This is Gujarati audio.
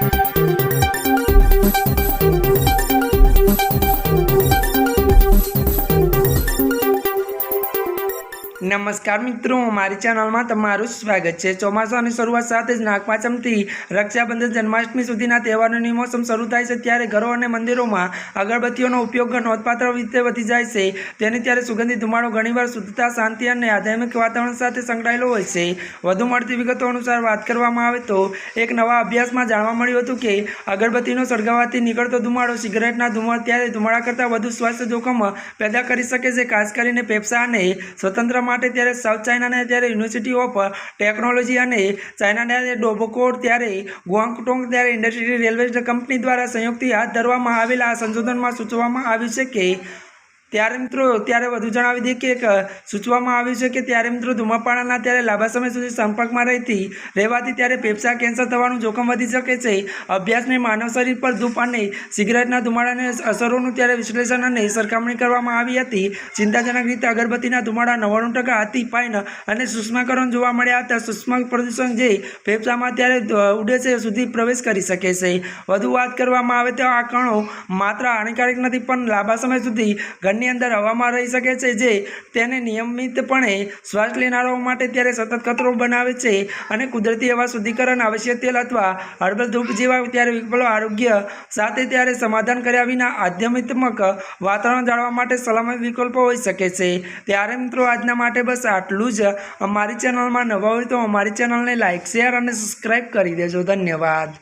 Thank you. નમસ્કાર મિત્રો, મારી ચેનલમાં તમારું સ્વાગત છે. ચોમાસાની શરૂઆત સાથે જ નાગપાંચમથી રક્ષાબંધન જન્માષ્ટમી સુધીના તહેવારોની મોસમ શરૂ થાય છે ત્યારે ઘરો અને મંદિરોમાં અગરબત્તીઓનો ઉપયોગ નોંધપાત્ર રીતે વધી જાય છે. તેને ત્યારે સુગંધી ધુમાડો ઘણીવાર શુદ્ધતા, શાંતિ અને આધ્યાત્મિક વાતાવરણ સાથે સંકળાયેલો હોય છે. વધુ મળતી વિગતો અનુસાર વાત કરવામાં આવે તો, એક નવા અભ્યાસમાં જાણવા મળ્યું હતું કે, અગરબત્તીનો સળગાવવાથી નીકળતો ધુમાડો સિગરેટના ધુમાડ ત્યારે ધુમાડા કરતાં વધુ સ્વાસ્થ્ય જોખમ પેદા કરી શકે છે. ખાસ કરીને ફેફસા અને સ્વતંત્ર માટે ત્યારે સાઉથ ચાઇનાને ત્યારે યુનિવર્સિટી ઓફ ટેકનોલોજી અને ચાઇનાને ડોબોકોર ત્યારે ગુઆંગટોંગ ત્યારે ઇન્ડસ્ટ્રી રેલવે કંપની દ્વારા સંયુક્ત હાથ ધરવામાં આવેલા આ સંશોધનમાં સૂચવવામાં આવ્યું છે કે ત્યારે મિત્રો, ત્યારે વધુ જણાવી દઈએ કે એક સૂચવવામાં આવ્યું છે કે ત્યારે મિત્રો ધુમાપાળાના ત્યારે લાંબા સમય સુધી સંપર્કમાં રહેતી રહેવાથી ત્યારે ફેફસા કેન્સર થવાનું જોખમ વધી શકે છે. અભ્યાસને માનવ શરીર પર ધૂપ અને સિગરેટના ધુમાડાની અસરોનું ત્યારે વિશ્લેષણ અને સરખામણી કરવામાં આવી હતી. ચિંતાજનક રીતે અગરબત્તીના ધુમાડા નવ્વાણું ટકા હતી, પાઇન અને સૂક્ષ્મકરણ જોવા મળ્યા હતા. સૂક્ષ્મ પ્રદૂષણ જે ફેફસામાં ત્યારે ઉડે છે, સુધી પ્રવેશ કરી શકે છે. વધુ વાત કરવામાં આવે તો આ કણો માત્ર હાનિકારક નથી, પણ લાંબા સમય સુધી ઘરની અંદર હવામાં રહી શકે છે જે તેને નિયમિતપણે શ્વાસ લેનારાઓ માટે ત્યારે સતત ખતરો બનાવે છે અને કુદરતી હવા શુદ્ધિકરણ આવશ્યક તેલ અથવા હર્બલ ધૂપ જેવા ત્યારે વિકલ્પો આરોગ્ય સાથે ત્યારે સમાધાન કર્યા વિના આધ્યાત્મિક વાતાવરણ જાળવવા માટે સલામત વિકલ્પો હોઈ શકે છે. ત્યારે મિત્રો આજના માટે બસ આટલું જ. અમારી ચેનલમાં નવા હોય તો અમારી ચેનલને લાઇક શેર અને સબસ્ક્રાઈબ કરી દેજો. ધન્યવાદ.